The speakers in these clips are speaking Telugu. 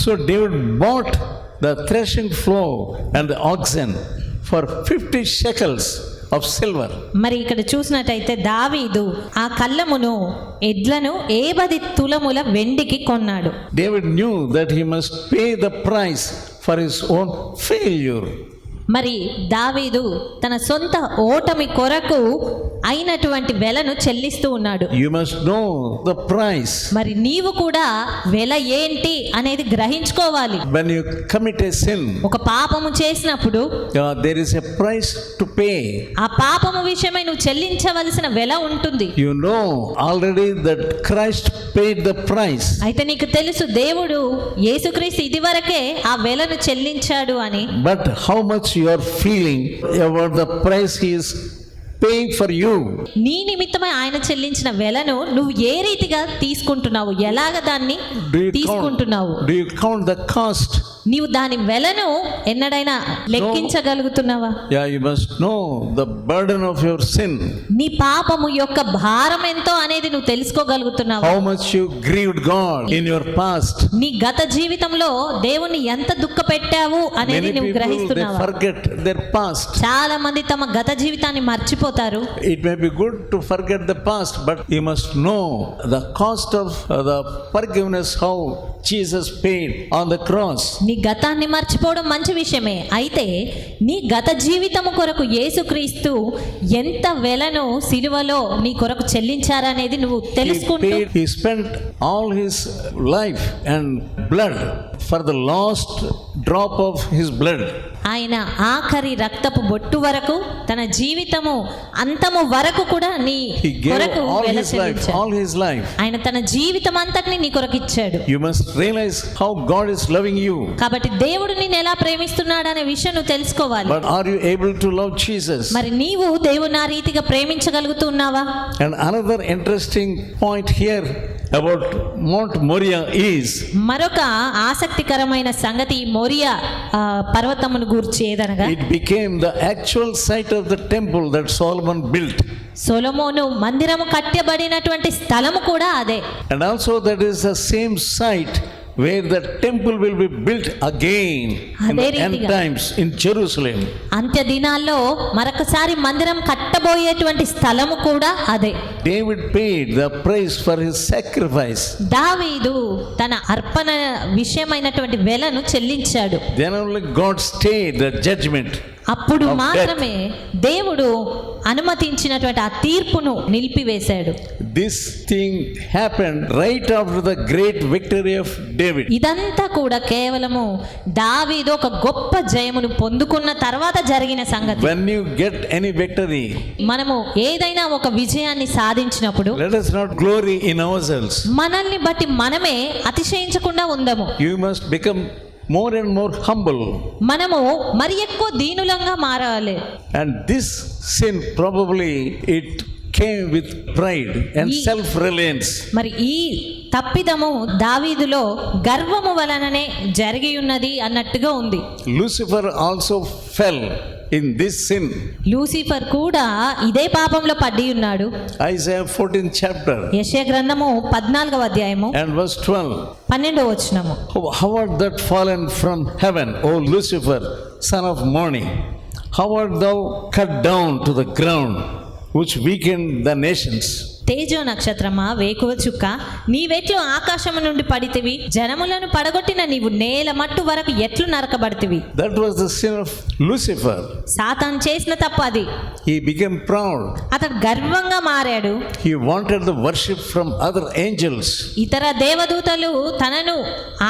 So David bought the threshing floor and the oxen for 50 shekels of silver. మరి ఇక్కడ చూసినట్టయితే దావీదు ఆ కళ్ళమును ఎడ్లను ఏబది తులముల వెండికి కొన్నాడు David knew that he must pay the price for his own failure. మరి దావీదు తన సొంత ఓటమి కొరకు అయినటువంటి వెలను చెల్లిస్తూ ఉన్నాడు You must know the price. మరి నీవు కూడా వెల ఏంటి అనేది గ్రహించుకోవాలి you commit a sin, ఒక పాపము చేసినప్పుడు there is a price to pay. ఆ పాపము విషయమై నువ్వు చెల్లించవలసిన వెల ఉంటుంది You know already that Christ paid the price. అయితే నీకు తెలుసు దేవుడు యేసుక్రీస్తు ఇదివరకే ఆ వెలను చెల్లించాడు అని But how much you are feeling about the price he is paying for you. నీ నిమిత్తమై ఆయన చెల్లించిన వెలను నువ్వు ఏ రీతిగా తీసుకుంటున్నావు ఎలాగ దాన్ని తీసుకుంటున్నావు you count the cost? నీవు దాని వెలను ఎన్నడైనా లెక్కించగలుగుతున్నావా? Yeah you must know the burden of your sin నీ పాపము యొక్క భారం ఎంతో అనేది నువ్వు తెలుసుకోగలుగుతున్నావు? How much you grieved God in your past నీ గత జీవితంలో దేవుణ్ణి ఎంత దుఃఖ పెట్టావు అనేది నువ్వు గ్రహిస్తున్నావు? ఫర్గెట్ దేర్ పాస్ట్ చాలా మంది తమ గత జీవితాన్ని మర్చిపోతారు. It may be good to forget the past but you must know the cost of the forgiveness how Jesus paid on the cross నీ గతాన్ని మర్చిపోవడం మంచి విషయమే. అయితే నీ గత జీవితము కొరకు యేసుక్రీస్తు ఎంత వెలను సిలువలో నీ కొరకు చెల్లించారనేది నువ్వు తెలుసుకుంటూ he spent all his life and blood for the last drop of his blood ఆయన ఆఖరి రక్తపు బొట్టు వరకు తన జీవితము అంతము వరకు కూడా నీ కొరకు ఆల్ హిస్ లైఫ్ ఆయన తన జీవితం అంతటిని నీ కొరకు ఇచ్చాడు. You must realise how God is loving you కాబట్టి దేవుడు నిన్ను ఎలా ప్రేమిస్తున్నాడు అనే విషయం నువ్వు తెలుసుకోవాలి. But are you able to love Jesus మరి నీవు దేవుని ఆ రీతిగా ప్రేమించగలుగుతున్నావా? And another interesting point here about Mount Moriah is మరొక ఆసక్తికరమైన సంగతి మోరియా పర్వతమును గూర్చి ఏదనగా it became the actual site of the temple that Solomon built. సొలొమోను మందిరము కట్టబడినటువంటి స్థలము కూడా అదే And also that is the same site where the temple will be built again in the అదే end రీతిగా. times in Jerusalem. అంత్య దినాల్లో మరొకసారి మందిరం కట్టబోయేటువంటి స్థలము కూడా అదే David paid the price for his sacrifice. దావీదు తన అర్పణ విషయమైనటువంటి వెలను చెల్లించాడు Then only God stayed the judgment. అప్పుడు మాత్రమే దేవుడు అనుమతించినటువంటి ఆ తీర్పును నిలిపివేశాడు. This thing happen right of the great victory of David ఇదంతా కూడా కేవలము దావీదు ఒక గొప్ప జయమును పొందుకున్న తర్వాత జరిగిన సంగతి. When you get any victory మనము ఏదైనా ఒక విజయాన్ని సాధించినప్పుడు let us not glory in our మనల్ని బట్టి మనమే అతిశయించకుండా ఉందము you must become more and more humble. మనము మరి ఎక్కువ దీనులంగా మారాలి And this sin probably it came with pride and Ye- self-reliance. మరి ఈ తప్పిదము దావీదులో గర్వము వలననే జరిగి ఉన్నది అన్నట్టుగా ఉంది Lucifer also fell in this sin. Lucifer కూడా ఇదే పాపంలో పడి ఉన్నాడు Isaiah 14th chapter యశయ గ్రంథము పద్నాలుగవ అధ్యాయము and verse 12. పన్నెండవ వచనము How, how art that fallen from heaven, O Lucifer, son of morning? How art thou cut down to the ground, which weakened the nations? తేజో నక్షత్రమా? వేకువ చుక్క? నీవెట్లు ఆకాశము నుండి పడితివి. జనములను పడగొట్టిన నీవు నేల మట్టు వరకు ఎట్లు నరకబడితివి? That was the sin of Lucifer. సాతాను చేసిన తప్పు అది. He became proud. అతడు గర్వంగా మారాడు. He wanted the worship from other angels. ఇతర దేవదూతలు తనను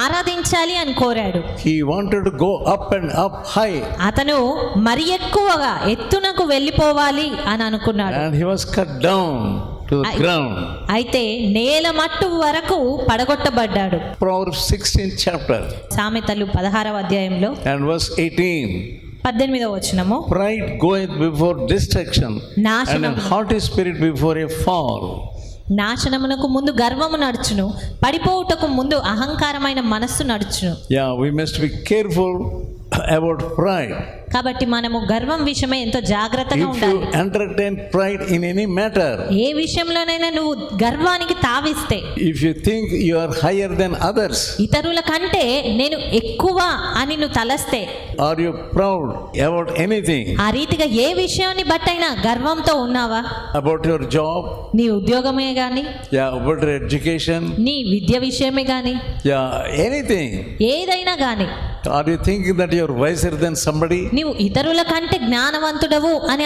ఆరాధించాలి అని కోరాడు. He wanted to go up and up high, అతను మరి ఎక్కువగా ఎత్తునకు వెళ్ళిపోవాలి అని అనుకున్నాడు. And he was cut down. అయితే నేల మట్టు వరకు పడగొట్టబడ్డాడు. సామెతలు పదహారవ అధ్యాయంలో అండ్ వర్స్ ఎయిటీన్ పద్దెనిమిదవ వచనము. ప్రైడ్ గోయింగ్ బిఫోర్ డిస్ట్రక్షన్ నాశనం haughty spirit before a fall నాశనమునకు ముందు గర్వము నడుచును పడిపోవుటకు ముందు అహంకారమైన మనస్సు నడుచును. Yeah we must be careful about pride. కాబట్టి మనము గర్వం విషయమై ఎంతో జాగ్రత్తగా ఉండాలి entertain pride in any matter, ఏ విషయంలోనైనా నువ్వు గర్వానికి తావిస్తే if you think you are higher than others, ఇతరుల కంటే నేను ఎక్కువ అని నువ్వు తలస్తే are you proud about anything, ఆ రీతిగా ఏ విషయాన్ని బట్టైనా గర్వంతో ఉన్నావా about your job, నీ ఉద్యోగమే గాని about your education, నీ విద్య విషయమే గాని yeah, anything, ఏదైనా గాని are you thinking that your wiser than somebody నీవు ఇతరుల కంటే జ్ఞానవంతుడవు అని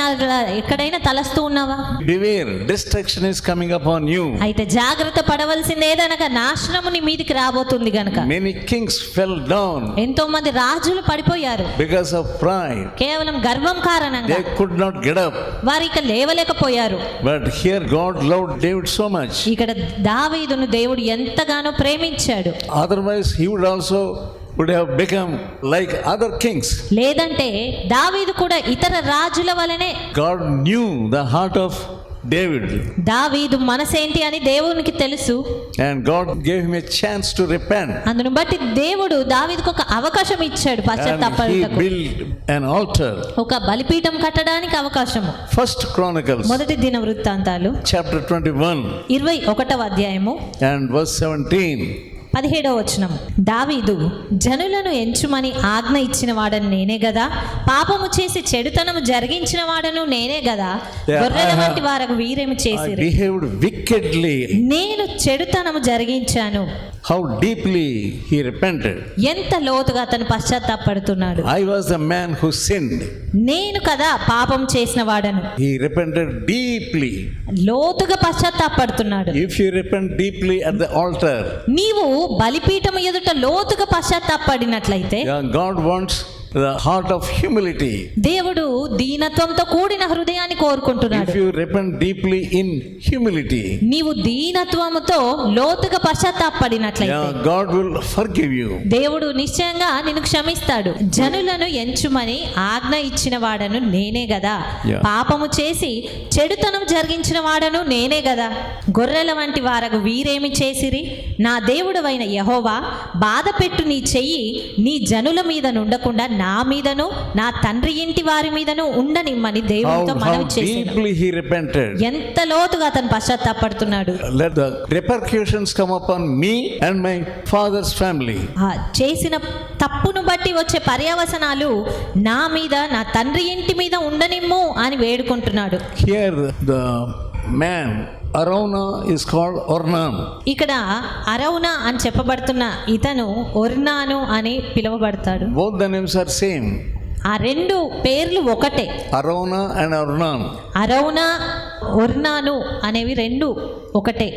ఎక్కడైనా తలస్తూ ఉన్నావా? Beware destruction is coming upon you అయితే జాగృత పడవలసింది దనక నాశనము నీ మీదికి రాబోతుంది గనుక. Many kings fell down ఎంతో మంది రాజులు పడిపోయారు. బికాజ్ ఆఫ్ ప్రైడ్ కేవలం గర్వం కారణంగా. They could not get up వారు ఇక లేవలేకపోయారు. But here God loved David so much ఇక్కడ దావీదును దేవుడు ఎంతగానో ప్రేమించాడు. Otherwise he would also would have become like other kings. లేదంటే దావీదు కూడా ఇతర రాజుల వలనే God knew the heart of David, దావీదు మనసేంటి అని దేవునికి తెలుసు and God gave him a chance to repent. అందును బట్టి దేవుడు దావీదుకు ఒక అవకాశం ఇచ్చాడు పశ్చాత్తాపడటకు built an altar. ఒక బలిపీఠం కట్టడానికి అవకాశము First Chronicles, మొదటి దిన వృత్తాంతాలు chapter 21, ఇరవై ఒకటవ అధ్యాయము and verse 17. పదిహేడవ వచనం. దావీదు జనులను ఎంచుమని ఆజ్ఞ ఇచ్చిన వాడని నేనే గదా? పాపము చేసి చెడుతనము జరిగించిన వాడను నేనే గదా? Yeah, గొర్రెల have- వంటి వారకు వీరేమి wickedly. నేను చెడుతనము జరిగించాను. How deeply he repented. ఎంత లోతుగా అతను పశ్చాత్తాపడుతున్నాడు I was the man who sinned. నేను కదా పాపం చేసిన వాడను He repented deeply. లోతుగా పశ్చాత్తాపడుతున్నాడు If you repent deeply at the altar, నీవు బలిపీఠం ఎదుట లోతుగా పశ్చాత్తాపడినట్లయితే yeah, God heart of humility. దేవుడు దీనత్వంతో కూడిన హృదయాన్ని కోరుకుంటున్నాడు If you repent deeply in humility, నీవు దీనత్వముతో లోతుగా పశ్చాత్తాపడినట్లయితే yeah, God will forgive you. దేవుడు నిశ్చయంగా నిన్ను క్షమిస్తాడు జనులను ఎంచుమని ఆజ్ఞ ఇచ్చిన వాడను నేనే Yeah. పాపము చేసి చెడుతనం జరిగించిన వాడను నేనే గదా గొర్రెల వంటి వారకు వీరేమి చేసిరి నా దేవుడవైన యహోవా బాధ పెట్టు నీ చెయ్యి నీ జనుల మీద నుండకుండా నా మీదను నా తండ్రి ఇంటి వారి మీదను ఉండనిమ్మని దేవునితో మనవి repented. ఎంత లోతుగా అతను పశ్చాత్తాపడుతున్నాడు Let the repercussions come upon me and my father's family. ఆ చేసిన తప్పును బట్టి వచ్చే పర్యవసనాలు నా మీద నా తండ్రి ఇంటి మీద ఉండనిమ్ము అని వేడుకుంటున్నాడు Here, the man, Araunah is called Ornan ఇక్కడ అరౌనా అని చెప్పబడుతున్న ఇతను ఒర్నాను అని పిలువబడతాడు. Both the names are same ఆ రెండు పేర్లు ఒకటే. అరౌనా అండ్ ఒర్నాన్ అరౌనా ఒర్నాను అనేవి రెండు ఒకటే.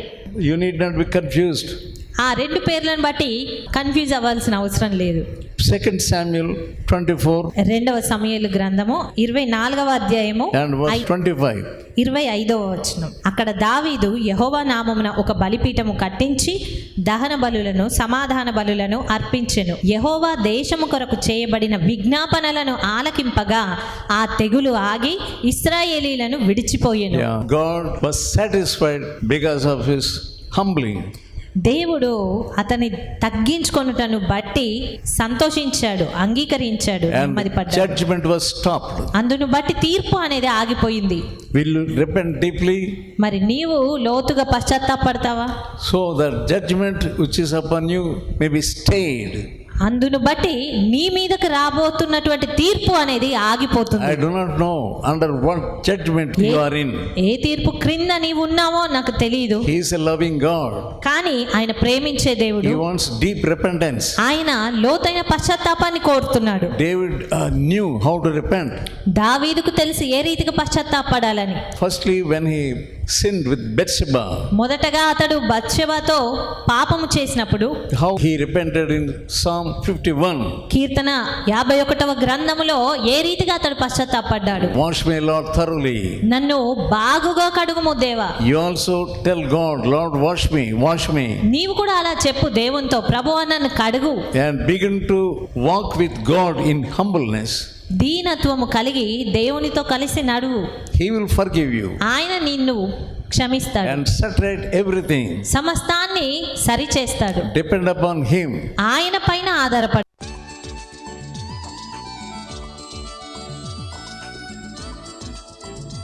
You need not be confused ఆ రెండు పేర్లను బట్టి కన్ఫ్యూజ్ అవ్వాల్సిన అవసరం లేదు Second Samuel 24 రెండవ సమయలు గ్రంథము ఇరవై నాలుగవ అధ్యాయము ఐ- 25. ఇరవై ఐదవ వచనం అక్కడ దావీదు యహోవా నామమున ఒక బలిపీఠము కట్టించి దహన బలులను సమాధాన బలులను అర్పించెను యహోవా దేశము కొరకు చేయబడిన విజ్ఞాపనలను ఆలకింపగా ఆ తెగులు ఆగి ఇస్రాయేలీలను విడిచిపోయెను God was satisfied because of his humbling. దేవుడు అతని తగ్గించుకున్నటను బట్టి సంతోషించాడు అంగీకరించాడు జడ్జ్మెంట్ వాస్ అందును బట్టి తీర్పు అనేది ఆగిపోయింది. విల్ రిపెంట్ డీప్లీ మరి నీవు లోతుగా పశ్చాత్తాపడతావా? So the judgement which is upon may be stayed అందును బట్టి నీ మీదకి రాబోతున్నటువంటి తీర్పు అనేది ఆగిపోతుంది. I judgement are in a తీర్పు క్రింద నీవు ఉన్నావో నాకు తెలియదు హి ఎ లవింగ్ గాడ్ కా కానీ ఆయన ప్రేమించే దేవుడు. హి డీప్ రిపెంటెన్స్ ఆయన లోతైన పశ్చాత్తాపాన్ని కోరుతున్నాడు. David knew how to repent దావీదుకు తెలుసు ఏ రీతికి పశ్చాత్తాపడాలని? Firstly when he sinned with Bathsheba, మొదటగా అతడు బత్షెబతో పాపము చేసినప్పుడు how he repented in Psalm 51. కీర్తన యాభై ఒకటవ గ్రంథములో ఏ రీతిగా అతడు పశ్చాత్తాపడ్డాడు Wash me, Lord, thoroughly. నన్ను బాగుగా కడుగుము దేవా You also tell God, Lord, wash me, wash me, నీవు కూడా అలా చెప్పు దేవునితో ప్రభు నన్ను కడుగు and begin to walk with God in humbleness. దీనత్వము కలిగి దేవునితో కలిసి నడువు He will forgive you ఆయన నిన్ను క్షమిస్తాడు and saturate everything. సమస్తాన్ని సరిచేస్తాడు Depend upon Him. ఆయన పైన ఆధారపడి